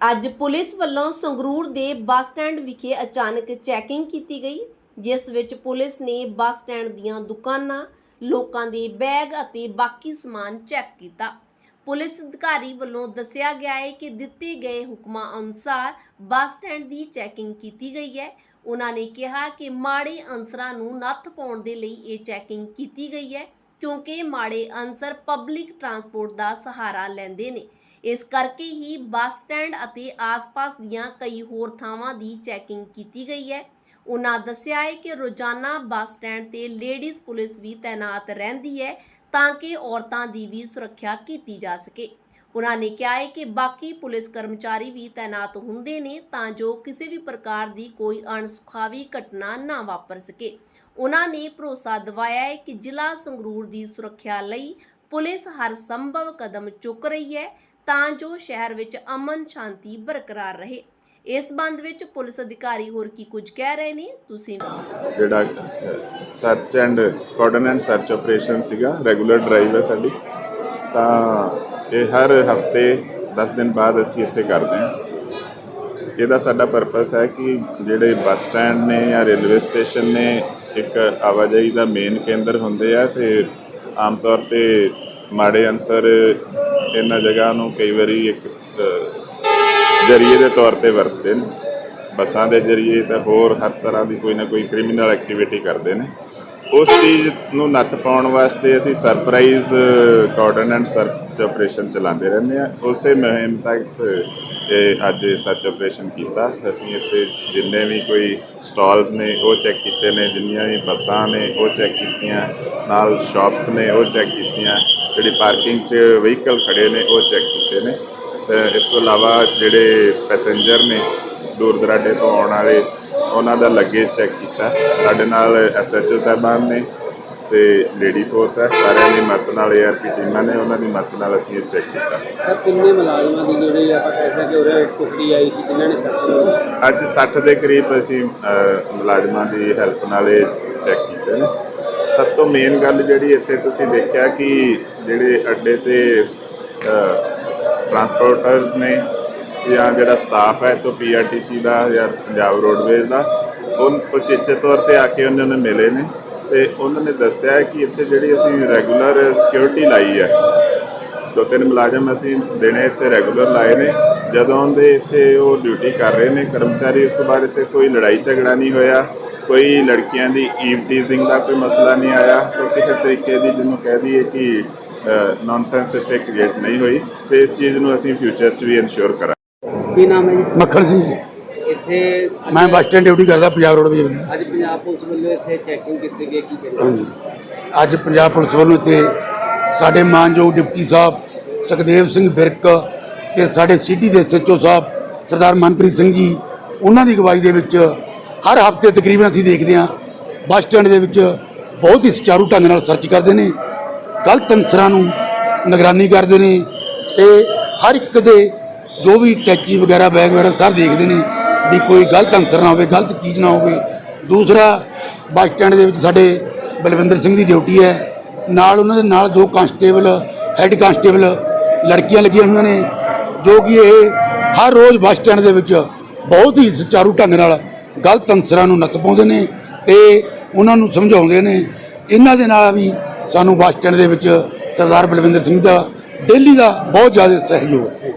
ਅੱਜ ਪੁਲਿਸ ਵੱਲੋਂ ਸੰਗਰੂਰ ਦੇ ਬੱਸ ਸਟੈਂਡ ਵਿਖੇ ਅਚਾਨਕ ਚੈਕਿੰਗ ਕੀਤੀ ਗਈ, ਜਿਸ ਵਿੱਚ ਪੁਲਿਸ ਨੇ ਬੱਸ ਸਟੈਂਡ ਦੀਆਂ ਦੁਕਾਨਾਂ, ਲੋਕਾਂ ਦੇ ਬੈਗ ਅਤੇ ਬਾਕੀ ਸਮਾਨ ਚੈੱਕ ਕੀਤਾ। ਪੁਲਿਸ ਅਧਿਕਾਰੀ ਵੱਲੋਂ ਦੱਸਿਆ ਗਿਆ ਹੈ ਕਿ ਦਿੱਤੇ ਗਏ ਹੁਕਮਾਂ ਅਨੁਸਾਰ ਬੱਸ ਸਟੈਂਡ ਦੀ ਚੈਕਿੰਗ ਕੀਤੀ ਗਈ ਹੈ। ਉਹਨਾਂ ਨੇ ਕਿਹਾ ਕਿ ਮਾੜੇ ਅਨਸਰਾਂ ਨੂੰ ਨੱਥ ਪਾਉਣ ਦੇ ਲਈ ਇਹ ਚੈਕਿੰਗ ਕੀਤੀ ਗਈ ਹੈ। ਕਿਉਂਕਿ ਮਾੜੇ ਅਨਸਰ ਪਬਲਿਕ ਟਰਾਂਸਪੋਰਟ ਦਾ ਸਹਾਰਾ ਲੈਂਦੇ ਨੇ। ਇਸ ਕਰਕੇ ਹੀ ਬੱਸ ਸਟੈਂਡ ਅਤੇ ਆਸ-ਪਾਸ ਦੀਆਂ ਕਈ ਹੋਰ ਥਾਵਾਂ ਦੀ ਚੈਕਿੰਗ ਕੀਤੀ ਗਈ ਹੈ। ਉਹਨਾਂ ਦੱਸਿਆ ਹੈ ਕਿ ਰੋਜ਼ਾਨਾ ਬੱਸ ਸਟੈਂਡ ਤੇ ਲੇਡੀਜ਼ ਪੁਲਿਸ ਵੀ ਤਾਇਨਾਤ ਰਹਿੰਦੀ ਹੈ ਤਾਂ ਕਿ ਔਰਤਾਂ ਦੀ ਵੀ ਸੁਰੱਖਿਆ ਕੀਤੀ ਜਾ ਸਕੇ। ਉਹਨਾਂ ਨੇ ਕਿਹਾ ਹੈ ਕਿ ਬਾਕੀ ਪੁਲਿਸ ਕਰਮਚਾਰੀ ਵੀ ਤਾਇਨਾਤ ਹੁੰਦੇ ਨੇ ਤਾਂ ਜੋ ਕਿਸੇ ਵੀ ਪ੍ਰਕਾਰ ਦੀ ਕੋਈ ਅਣਸੁਖਾਵੀ ਘਟਨਾ ਨਾ ਵਾਪਰ ਸਕੇ। ਉਹਨਾਂ ਨੇ ਭਰੋਸਾ ਦਿਵਾਇਆ ਹੈ ਕਿ ਜ਼ਿਲ੍ਹਾ ਸੰਗਰੂਰ ਦੀ ਸੁਰੱਖਿਆ ਲਈ ਪੁਲਿਸ ਹਰ ਸੰਭਵ ਕਦਮ ਚੁੱਕ ਰਹੀ ਹੈ ਤਾਂ ਜੋ ਸ਼ਹਿਰ ਵਿੱਚ ਅਮਨ ਸ਼ਾਂਤੀ ਬਰਕਰਾਰ ਰਹੇ। ਇਸ ਸੰਬੰਧ ਵਿੱਚ ਪੁਲਿਸ ਅਧਿਕਾਰੀ ਹੋਰ ਕੀ ਕੁਝ ਕਹਿ ਰਹੇ ਨੇ, ਤੁਸੀਂ ਜਿਹੜਾ search and coordinate search operation ਸੀਗਾ ਰੈਗੂਲਰ ਡਰਾਈਵ ਹੈ ਸਾਡੀ, ਤਾਂ ਇਹ ਹਰ ਹਫ਼ਤੇ 10 ਦਿਨ ਬਾਅਦ ਅਸੀਂ ਇੱਥੇ ਕਰਦੇ ਹਾਂ। ਇਹਦਾ ਸਾਡਾ ਪਰਪਸ ਹੈ ਕਿ ਜਿਹੜੇ ਬੱਸ ਸਟੈਂਡ ਨੇ ਜਾਂ ਰੇਲਵੇ ਸਟੇਸ਼ਨ ਨੇ, ਇੱਕ ਆਵਾਜਾਈ ਦਾ ਮੇਨ ਕੇਂਦਰ ਹੁੰਦੇ ਆ ਤੇ ਆਮ ਤੌਰ ਤੇ ਮਾੜੇ ਅਨਸਰ ਇਹਨਾਂ ਜਗ੍ਹਾ ਨੂੰ ਕਈ ਵਾਰੀ ਇੱਕ ਜ਼ਰੀਏ ਦੇ ਤੌਰ ਤੇ ਵਰਤਦੇ ਨੇ। ਬੱਸਾਂ ਦੇ ਜ਼ਰੀਏ ਤਾਂ ਹੋਰ ਹਰ ਤਰ੍ਹਾਂ ਦੀ ਕੋਈ ਨਾ ਕੋਈ ਕ੍ਰਿਮੀਨਲ ਐਕਟੀਵਿਟੀ ਕਰਦੇ ਨੇ। ਉਸ ਚੀਜ਼ ਨੂੰ ਨੱਥ ਪਾਉਣ ਵਾਸਤੇ ਅਸੀਂ ਸਰਪ੍ਰਾਈਜ਼ ਕੋਆਰਡੀਨੇਟ ਸਰਚ ਆਪਰੇਸ਼ਨ ਚਲਾਉਂਦੇ ਰਹਿੰਦੇ ਆ ਉਸੇ ਮੁਹਿੰਮ ਤਹਿਤ ਇਹ ਅੱਜ ਇਹ ਸਰਚ ਆਪਰੇਸ਼ਨ ਕੀਤਾ। ਅਸੀਂ ਇੱਥੇ ਜਿੰਨੇ ਵੀ ਕੋਈ ਸਟਾਲਸ ਨੇ, ਉਹ ਚੈੱਕ ਕੀਤੇ ਨੇ। ਜਿੰਨੀਆਂ ਵੀ ਬੱਸਾਂ ਨੇ, ਉਹ ਚੈੱਕ ਕੀਤੀਆਂ। ਨਾਲ ਸ਼ਾਪਸ ਨੇ, ਉਹ ਚੈੱਕ ਕੀਤੀਆਂ। ਜਿਹੜੀ ਪਾਰਕਿੰਗ 'ਚ ਵਹੀਕਲ ਖੜੇ ਨੇ, ਉਹ ਚੈੱਕ ਕੀਤੇ ਨੇ। ਇਸ ਤੋਂ ਇਲਾਵਾ ਜਿਹੜੇ ਪੈਸੇਂਜਰ ਨੇ ਦੂਰ ਦਰਾਡੇ ਤੋਂ ਆਉਣ ਵਾਲੇ ਉਹਨਾਂ ਦਾ ਲੱਗੇਜ ਚੈੱਕ ਕੀਤਾ। ਸਾਡੇ ਨਾਲ ਐਸਐਚਓ ਸਾਹਿਬਾਨ ਨੇ ਤੇ ਲੇਡੀ ਫੋਰਸ ਹੈ ਸਾਰਿਆਂ ਦੀ ਮਦਦ ਨਾਲ ਏਆਰਪੀ ਟੀਮਾਂ ਨੇ ਉਹਨਾਂ ਦੀ ਮਦਦ ਨਾਲ ਅਸੀਂ ਇਹ ਚੈੱਕ ਕੀਤਾ। ਸਰ ਕਿੰਨੇ ਮੁਲਾਜ਼ਮਾਂ ਦੀ ਜਿਹੜੀ ਆਪਾਂ ਕਹਿ ਸਕਦੇ ਉਰੇ ਟੁਕੜੀ ਆਈ ਸੀ ਜਿਨ੍ਹਾਂ ਨੇ ਸਰਚ ਅੱਜ 60 ਦੇ ਕਰੀਬ ਅਸੀਂ ਮੁਲਾਜ਼ਮਾਂ ਦੀ ਹੈਲਪ ਨਾਲ ਇਹ ਚੈੱਕ ਕੀਤੇ ਨੇ। ਸਭ ਤੋਂ ਮੇਨ ਗੱਲ ਜਿਹੜੀ ਇੱਥੇ ਤੁਸੀਂ ਦੇਖਿਆ ਕਿ ਜਿਹੜੇ ਅੱਡੇ ਤੇ ਟਰਾਂਸਪੋਰਟਰਸ ਨੇ ਜਾਂ ਜਿਹੜਾ ਸਟਾਫ ਹੈ ਤੋਂ ਪੀਆਰਟੀਸੀ ਦਾ ਜਾਂ ਪੰਜਾਬ ਰੋਡਵੇਜ਼ ਦਾ, ਉਹ ਉਚੇਚੇ ਤੌਰ ਤੇ ਆ ਕੇ ਉਹਨਾਂ ਨੂੰ ਮਿਲੇ ਨੇ ਤੇ ਉਹਨਾਂ ਨੇ ਦੱਸਿਆ ਕਿ ਇੱਥੇ ਜਿਹੜੀ ਅਸੀਂ ਰੈਗੂਲਰ ਸਿਕਿਉਰਿਟੀ ਲਾਈ ਹੈ, ਦੋ ਤਿੰਨ ਮੁਲਾਜ਼ਮ ਅਸੀਂ ਦਿਨੇ ਇੱਥੇ ਰੈਗੂਲਰ ਲਾਏ ਨੇ, ਜਦੋਂ ਦੇ ਇੱਥੇ ਉਹ ਡਿਊਟੀ ਕਰ ਰਹੇ ਨੇ, ਕਰਮਚਾਰੀ ਉਸ ਤੋਂ ਬਾਅਦ ਇੱਥੇ ਕੋਈ ਲੜਾਈ ਝਗੜਾ ਨਹੀਂ ਹੋਇਆ, ਕੋਈ ਲੜਕੀਆਂ ਦੀ ਈਵ ਟੀਜ਼ਿੰਗ ਦਾ ਕੋਈ ਮਸਲਾ ਨਹੀਂ ਆਇਆ ਕੋਈ ਕਿਸੇ ਤਰੀਕੇ ਦੀ ਜਿਹਨੂੰ ਕਹਿ ਦਈਏ ਕਿ ਨੌਨਸੈਂਸ ਇੱਥੇ ਕ੍ਰੀਏਟ ਨਹੀਂ ਹੋਈ ਤੇ ਇਸ ਚੀਜ਼ ਨੂੰ ਅਸੀਂ ਫਿਊਚਰ 'ਚ ਵੀ ਇਨਸ਼ੋਰ ਕਰਾਂਗੇ। ਕੀ ਨਾਮ ਹੈ ਜੀ? ਮੱਖਣ ਸਿੰਘ ਜੀ। ਇੱਥੇ ਮੈਂ ਬੱਸ ਸਟੈਂਡ ਡਿਊਟੀ ਕਰਦਾ ਪੰਜਾਬ ਰੋਡਵੇਜ਼ ਵੱਲੋਂ ਅੱਜ ਪੰਜਾਬ ਪੁਲਿਸ ਵੱਲੋਂ ਇੱਥੇ ਚੈਕਿੰਗ ਕੀਤੀ ਗਈ ਕੀ ਕਰੀ ਹਾਂਜੀ। ਅੱਜ ਪੰਜਾਬ ਪੁਲਿਸ ਵੱਲੋਂ ਇੱਥੇ ਸਾਡੇ ਮਾਨਯੋਗ ਡਿਪਟੀ ਸਾਹਿਬ ਸੁਖਦੇਵ ਸਿੰਘ ਬਿਰਕ ਤੇ ਸਾਡੇ ਸਿਟੀ ਦੇ ਐਸਐਚਓ ਸਾਹਿਬ ਸਰਦਾਰ ਮਨਪ੍ਰੀਤ ਸਿੰਘ ਜੀ ਉਹਨਾਂ ਦੀ ਅਗਵਾਈ ਦੇ ਵਿੱਚ ਹਰ ਹਫ਼ਤੇ ਤਕਰੀਬਨ ਅਸੀਂ ਦੇਖਦੇ ਹਾਂ ਬੱਸ ਸਟੈਂਡ ਦੇ ਵਿੱਚ ਬਹੁਤ ਹੀ ਸੁਚਾਰੂ ਢੰਗ ਨਾਲ ਸਰਚ ਕਰਦੇ ਨੇ। ਗਲਤ ਅੰਸਰਾਂ ਨੂੰ ਨਿਗਰਾਨੀ ਕਰਦੇ ਨੇ ਤੇ ਹਰ ਇੱਕ ਦੇ ਜੋ ਵੀ ਟੈਚੀ ਵਗੈਰਾ, ਬੈਗ ਵਗੈਰਾ ਸਰ ਦੇਖਦੇ ਨੇ ਵੀ ਕੋਈ ਗਲਤ ਅੰਸਰ ਨਾ ਹੋਵੇ, ਗਲਤ ਚੀਜ਼ ਨਾ ਹੋਵੇ। ਦੂਸਰਾ, ਬੱਸ ਸਟੈਂਡ ਦੇ ਵਿੱਚ ਸਾਡੇ ਬਲਵਿੰਦਰ ਸਿੰਘ ਦੀ ਡਿਊਟੀ ਹੈ। ਨਾਲ ਉਹਨਾਂ ਦੇ ਨਾਲ ਦੋ ਕਾਂਸਟੇਬਲ, ਹੈੱਡ ਕਾਂਸਟੇਬਲ ਲੜਕੀਆਂ ਲੱਗੀਆਂ ਹੋਈਆਂ ਨੇ, ਜੋ ਕਿ ਇਹ ਹਰ ਰੋਜ਼ ਬੱਸ ਸਟੈਂਡ ਦੇ ਵਿੱਚ ਬਹੁਤ ਹੀ ਸੁਚਾਰੂ ਢੰਗ ਨਾਲ ਗਲਤ ਅੰਸਰਾਂ ਨੂੰ ਨੱਥ ਪਾਉਂਦੇ ਨੇ ਤੇ ਉਹਨਾਂ ਨੂੰ ਸਮਝਾਉਂਦੇ ਨੇ। ਇਹਨਾਂ ਦੇ ਨਾਲ ਵੀ ਸਾਨੂੰ ਬੱਸ ਸਟੈਂਡ ਦੇ ਵਿੱਚ ਸਰਦਾਰ ਬਲਵਿੰਦਰ ਸਿੰਘ ਦਾ ਡੇਲੀ ਦਾ ਬਹੁਤ ਜ਼ਿਆਦਾ ਸਹਿਯੋਗ ਹੈ।